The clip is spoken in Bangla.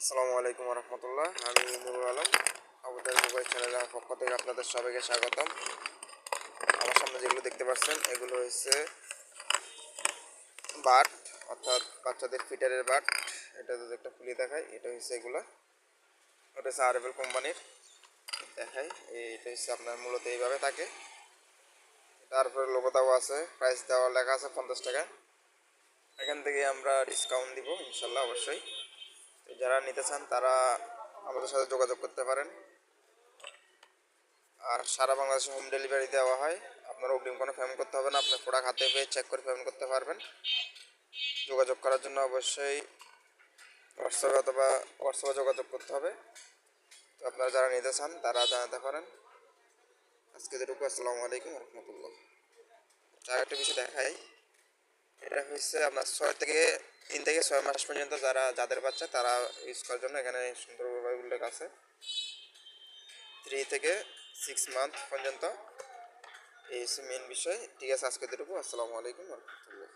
আসসালামু আলাইকুম রহমতুল্লাহ আমি নুরুল আলম আমাদের মোবাইল চ্যানেলের পক্ষ থেকে আপনাদের সবাইকে স্বাগতম। আমার সামনে যেগুলো দেখতে পাচ্ছেন, এগুলো হচ্ছে বাট, অর্থাৎ বাচ্চাদের ফিটারের বাট। এটা যদি একটা খুলে দেখায় এটা হচ্ছে এগুলো। ওটা হচ্ছে আরএফএল কোম্পানির। দেখাই, এটা হচ্ছে আপনার মূলত এইভাবে থাকে। তারপরে দেওয়া আছে প্রাইস দেওয়া লেখা আছে পঞ্চাশ টাকা। এখান থেকে আমরা ডিসকাউন্ট দিব, ইনশাল্লাহ অবশ্যই। যারা নিতে চান তারা আমাদের সাথে যোগাযোগ করতে পারেন। আর সারা বাংলাদেশে হোম ডেলিভারি দেওয়া হয়। আপনার অগ্রিম কোনো পেমেন্ট করতে হবে না। আপনার প্রোডাক্ট হাতে পেয়ে চেক করে পেমেন্ট করতে পারবেন। যোগাযোগ করার জন্য অবশ্যই হোয়াটসঅ্যাপে অথবা হোয়াটসঅ্যাপে যোগাযোগ করতে হবে। তো আপনারা যারা নিতে চান তারা জানাতে পারেন। আজকে যেটুকু, আসসালামু আলাইকুম রহমতুল্লাহ। আর একটা বিষয় দেখাই। এটা হচ্ছে আপনার ছয় থেকে, তিন থেকে ছয় মাস পর্যন্ত যারা, যাদের বাচ্চা তারা ইউজ করার জন্য এখানে সুন্দরভাবে উল্লেখ আছে। থ্রি থেকে সিক্স মান্থ পর্যন্ত, এই হচ্ছে মেন বিষয়। ঠিক আছে আজকে যেটুকু আসসালামু আলাইকুম রহমতুল্লাহ।